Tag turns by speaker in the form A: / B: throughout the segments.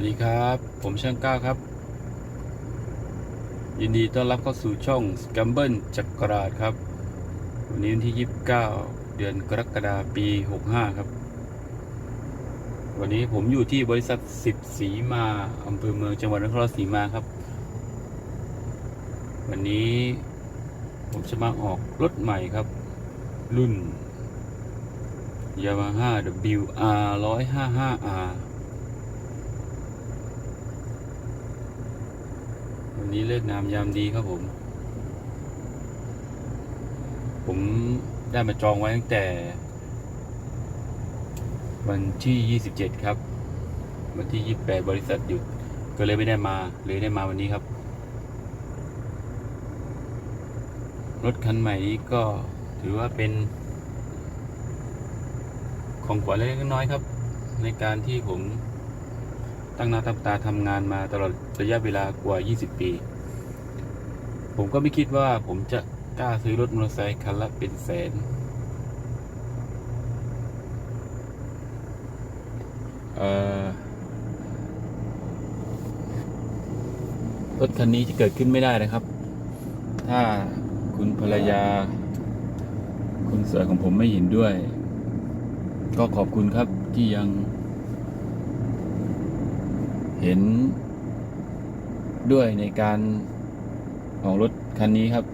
A: วัสดีครับ ผมช่างก้าครับ ยินดีต้อนรับเข้าสู่ช่อง s c a m b l e จักราชครับ วันนี้วันที่ 29 เดือนกรกฎาคมปี 65 ครับ วันนี้ผมอยู่ที่บริษัทสิบสีมาอำเภอเมืองจังหวัดนครราชสีมาครับ วันนี้ผมจะมาออกรถใหม่ครับ รุ่น Yamaha WR 155R วันนี้เลิกงามยามดีครับผม ผมได้มาจองไว้ตั้งแต่ วันที่ 27 ครับ วันที่ 28 บริษัทหยุด ก็เลยไม่ได้มาเลยได้มาวันนี้ครับ รถคันใหม่นี้ก็ถือว่าเป็น ของขวัญเล็กน้อยครับ ในการที่ผม ตั้งหน้าตั้งตาทำงานมาตลอดระยะเวลากว่า 20 ปี ผมก็ไม่คิดว่าผมจะกล้าซื้อรถมอเตอร์ไซค์คันละเป็นแสนเอ่อรถคันนี้จะเกิดขึ้นไม่ได้นะครับ ถ้าคุณภรรยา คุณสวยของผมไม่เห็นด้วย ก็ขอบคุณครับที่ยัง เห็นด้วยในการออกรถคันนี้ครับ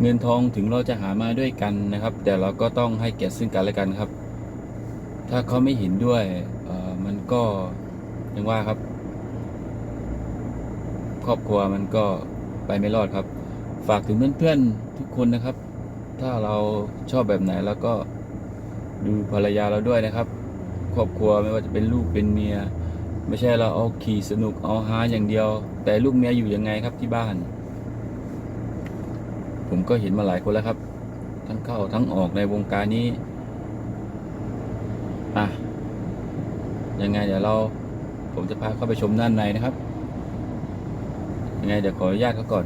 A: เงินทองถึงเราจะหามาด้วยกันนะครับ แต่เราก็ต้องให้เกียรติซึ่งกันและกันครับ ถ้าเขาไม่เห็นด้วยมันก็ยังว่าครับ ครอบครัวมันก็ไปไม่รอดครับ ฝากถึงเพื่อนๆทุกคนนะครับ ถ้าเราชอบแบบไหนแล้วก็ดูภรรยาเราด้วยนะครับ ครอบครัวไม่ว่าจะเป็นลูกเป็นเมีย ไม่ใช่เราเอาขี่สนุกเอาฮาอย่างเดียว แต่ลูกเมียอยู่ยังไงครับที่บ้าน ผมก็เห็นมาหลายคนแล้วครับ ทั้งเข้าทั้งออกในวงการนี้ อะ ยังไงเดี๋ยวเรา ผมจะพาเข้าไปชมด้านในนะครับ ยังไงเดี๋ยวขออนุญาตเขาก่อน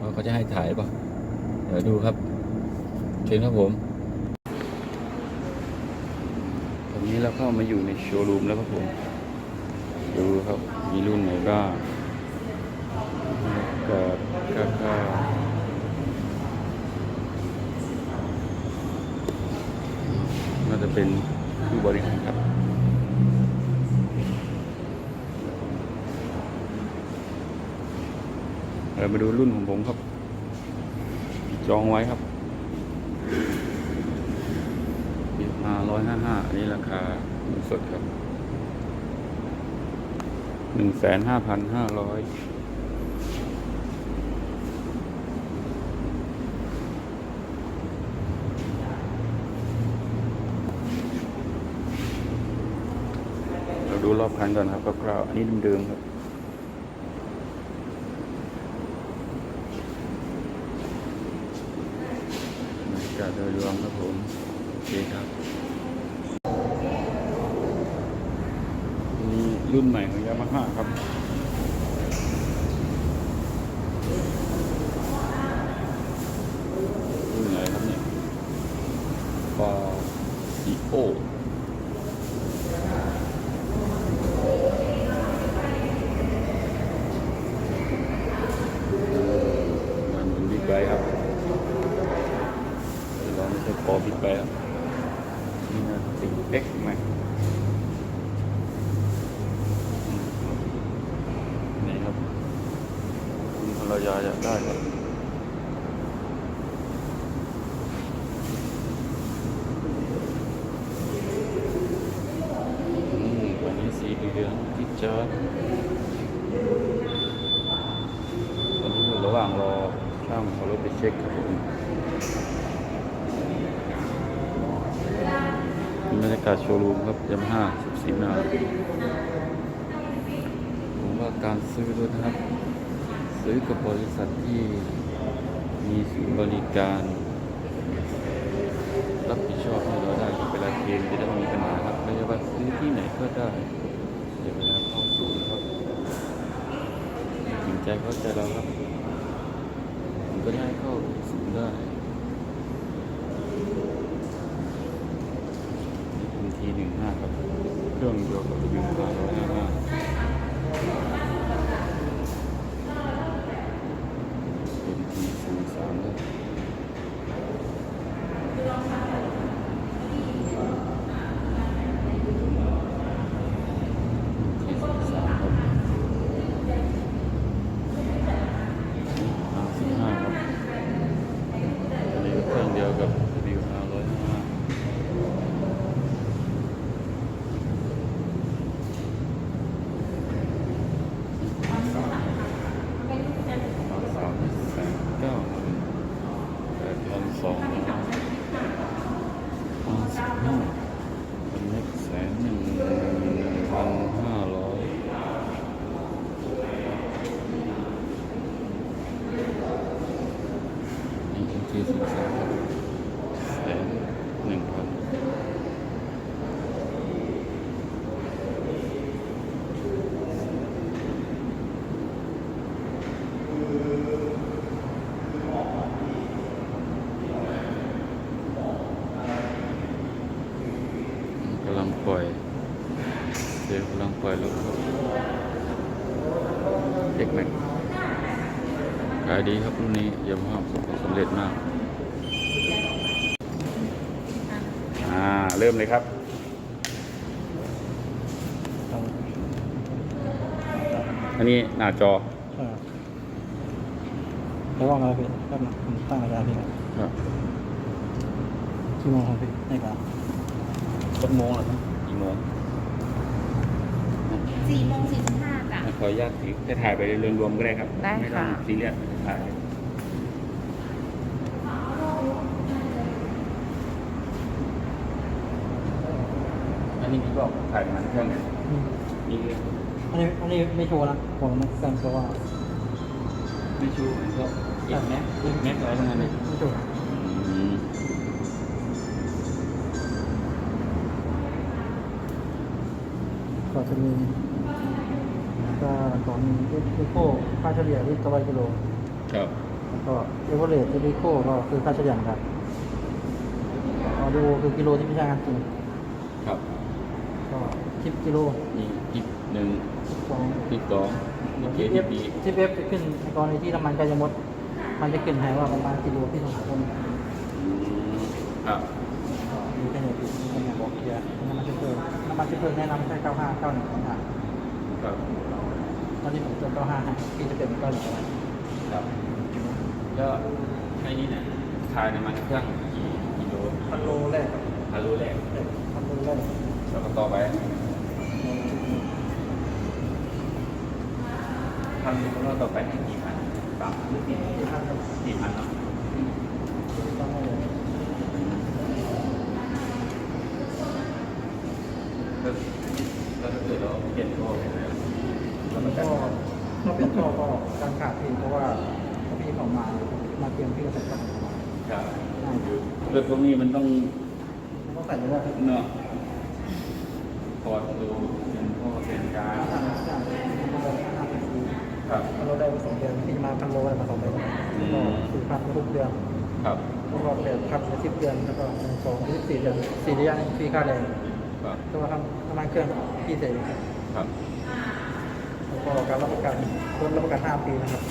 A: ว่าเขาจะให้ถ่ายป่ะเดี๋ยวดูครับ เชิญครับผมตอนนี้เราเข้ามาอยู่ในโชว์รูมแล้วครับผม ดูครับมีรุ่นไหนบ้างกิดก้าก้าน่าจะเป็นผู้บริหารครับเรามาดูรุ่นของผมครับ จองไว้ครับมาร้อยห้าห้าอันนี้ราคาสดครับ หนึ่งแสนห้าพันห้าร้อยเราดูรอบคันก่อนครับคร่าวๆอันนี้เดิมๆครับบรรยากาศโดยรวมครับผมโอเคครับ นี่ รุ่นใหม่ของยามาฮ่าครับรุ่นไหนครับเนี่ยฟาดิโอมันเหมือนบิ๊กไบค์ครับเราไม่ใช่คอบิ๊กไบค์แล้วนี่นะติงเอ็กไหมอืมนี่ครับ คุณภรรยาอยากได้ครับวันนี้สีเหลืองที่จะตอนนี้อยู่ระหว่างรอช่างเขารถไปเช็คครับผมบรรยากาศโชว์รูมครับยามาฮ่าสิบสี่นาผมว่าการซื้อรถนะครับ ซื้อกับบริษัทที่มีศูนย์บริการ รับผิดชอบให้เราได้เวลาเคลมจะได้ไม่มีปัญหาครับไม่ใช่ว่าซื้อที่ไหนก็ได้เดี๋ยวเวลาเข้าศูนย์ครับถึงใจเข้าใจเราครับผมก็ได้เข้าศูนย์ได้ทีหนึ่งห้าครับเครื่องเดียวกับวิวพา 네. 음, 다음 เดี๋ยวกำลังปล่อยรถครับเด็กแม็กขายดีครับรุ่นนี้ยามาฮ่าประสบความสำเร็จมาก อ่า เริ่มเลยครับอันนี้หน้าจอ
B: เออแล้วว่ามาพี่แป๊บนึงผมตั้งเวลาพี่ครับ
A: ครับ
B: กี่โมงครับพี่ในการ
A: สักโมงเหรอครับกี่ โมง
C: สี่โมงสี่สิบห้าจ้ะ
A: ขออนุญาตถือจะถ่ายไปเรื่องรวมก็ได้ครับ
C: ได้
A: ไม่ต้อง
C: ค่ะ
A: ซีเรียสถ่ายอันนี้พี่บอกถ่ายมันเครื่องไหน
B: อืม
A: นี่
B: อันนี้อันนี้ไม่โชว์นะผมนะกันเพราะว่า
A: ไม่ชูมันก็อีกแม็กอีกแม็กอะไรทั้งนั้นเลย
B: ไม่โชว์ จะมีก็ของเอโคค่าเฉลี่ยที่ต่อกิโล
A: ครับ
B: แล้วก็เอเวอเรสต์เอโคก็คือค่าเฉลี่ยครับออดูคือกิโลที่ไม่ใช่งานจริง
A: ครับ
B: ก็สิบกิโล
A: นี่อีกหนึ่ง
B: สอง
A: อีกสองนี่เค
B: ที่เอ
A: ดี
B: ฟ
A: บี
B: ที่เอฟจะขึ้นในกรณีที่น้ำมันใกล้จะหมด มันจะขึ้นให้ว่าประมาณกิโลที่สองคน
A: ครับ
B: เพลิงน้ำมันเชื้อเพลิงแนะนำแค่95 91ของทาง
A: ครับ
B: ตอนนี้ผมเจอ95ให้พี่จะเป็น91อะไร
A: ครับก็ไอ้นี่เนี่ยถ่ายในมันเครื่องกี่กิโล
B: พันโลแรกครับ
A: ฮารุแรก
B: พันโลแรก
A: แล้วก็ต่อไปพันแล้วต่อไปให้กี่พันสามพันหรือสี่
B: ที่พันครับ
A: สี่พันเนาะ
B: ต้องให้เลย
A: ก็แล้วถ้าเกิดเราเปลี่ยนโทษไปแล้วแล้วมัน
B: ก็
A: ก็
B: ถ้าเป็นท่อก็การขาดพี่เพราะว่าพี่ออกมามาเตรียมพี่ก็ใส่กัน
A: ครับเรื่องพวกนี้มันต้อง
B: ต้องใส่เลยว่า
A: เนาะพอดูเป็นพ่อเป็นการ
B: ห้าห้าห้าสิบปี
A: ครับ
B: พันโลได้มาสองเดือนพี่มาพันโลได้มาสองเดือนก็สี่พันทุกเดือน
A: ครับ
B: แล้วก็แบบพันละสิบเดือนแล้วก็หนึ่งสองสิบสี่เดือนสี่ระยะนี่ฟรีค่าแรง
A: ครับ
B: ก็ว่าทำน้ำมันเครื่องพี่เสร็จครับ
A: ครับ
B: แล้วก็การรับประกันรถรับประกันห้าปีนะครับ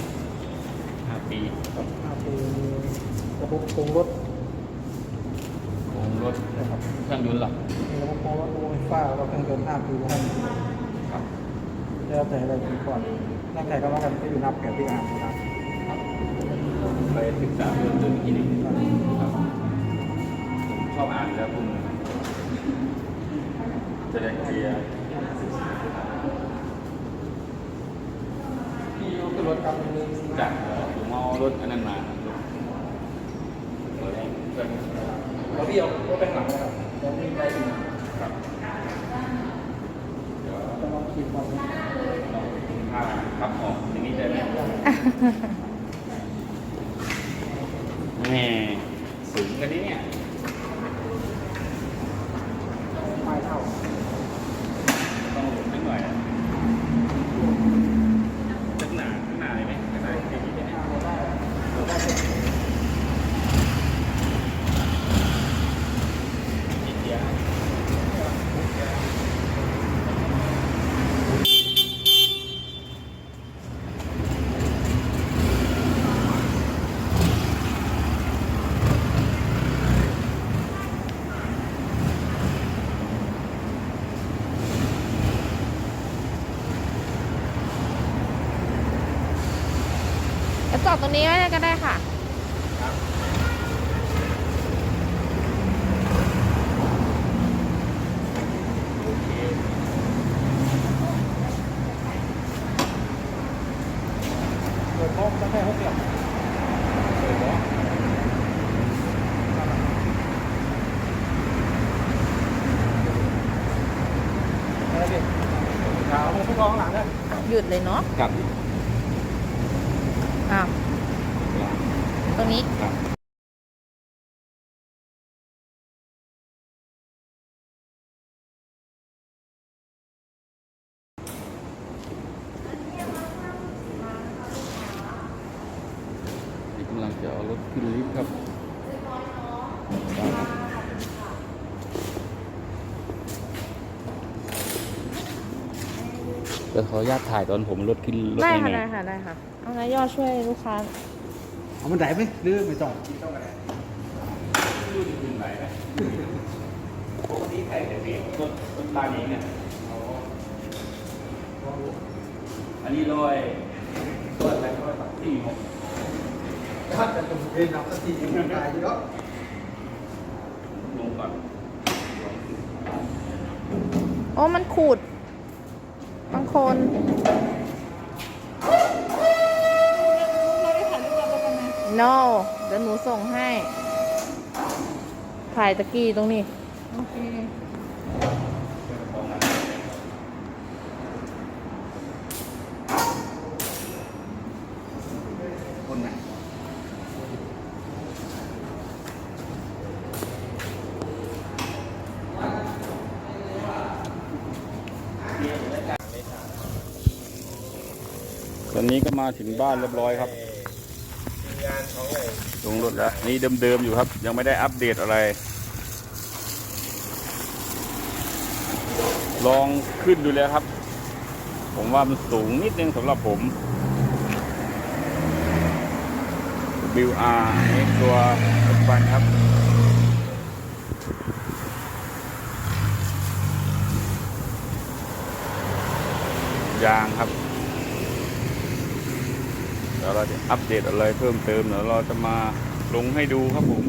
A: ห้าปี
B: ห้าปีมีระบบปรุงรถ
A: โองรถ
B: นะครับ
A: เครื่องยนต์หลัก
B: มีระบบปรุงรถระบบไฟฟ้าแล้วก็เครื่องยนต์ห้าปีนะครับ
A: ครับ
B: แล้วแต่อะไรปีก่อนร่างกายก็ว่ากันก็อยู่นับแก่ที่อ่านนะครับ
A: ไปศึกษาเพิ่มเติมอีกทีหนึงครับผมชอบอ่านอยู่แล้วพวกมึ จะได้เคลียร์
B: พี่ยกรถกลับไปเลย
A: จากผมเอารถอันนั้นมาแล้
B: วพี่เอารถไปหลังนะครับแล้วมีได้ถึง
A: ครับเดี๋ยว
B: จะลองขี่ก่อน
A: เราผ้าขับออกอย่างนี้ได้ไหมแหม่สูงกันนี่เนี่ย
B: ไม่เท่า
A: ต้องหลบนิดหน่อยนะสักหนาข้างหน้าเลยไหมข้างหน้าอย่างนี้ได้ไหม
B: เราได้เราได้เป็น
A: นิดเดียว
C: เดี๋ยว จอดตรงนี้ไว้ก็ได้ค่ะ
A: โอเปิ
B: ดพร้อมตั้งแต่หกเหลี่ยม
A: เปิดล้อ
B: อะไรพี่ขาวผมผู้กองหลังด้วย
C: หยุดเลยเนาะ
A: ครับ
C: อ้าว ตรงนี้
A: ครับ นี่กำลังจะเอารถขึ้นลิฟต์ครับเดี๋ยวขออนุญาตถ่ายตอนผมรถขึ้นรถ
C: ได้
A: ให้ห
C: ค่ะ
A: น่
C: ได้
A: อย
C: ค่ะ ได้ค่ะ เอานายยอดช่วยลูกค้า
B: เอามันไหนไหมหรือไม่ต้อง
A: รุ่นขึ้นไหนไหมปกติใครจะเรียกรถรถตานี้เนี่ยอันนี้ร้อยร้อยอะไรร้อยสามสี่หก
B: ถ้าจะตรงเรียนนับสักทีมันตายอยู่แล้ว
A: ลงก่อน
C: โอ้มันขูด บางคน no เดี๋ยวหนูส่งให้ ถ่ายตะกี้ตรงนี้ โอเค
A: อนนี้ก็มาถึงบ้านเรียบร้อยครับ
D: งานของไอ้
A: ลงรถแล้วนี่เดิมๆอยู่ครับ ยังไม่ได้อัปเดตอะไร ลองขึ้นดูแล้วครับ ผมว่ามันสูงนิดนึงสำหรับผม WR นี่ตัวปัจจุบันครับยางครับ ดี๋ยวเราจะอัปเดตอะไรเพิ่มเติมเดี๋ยวเราจะมาลงให้ดูครับผม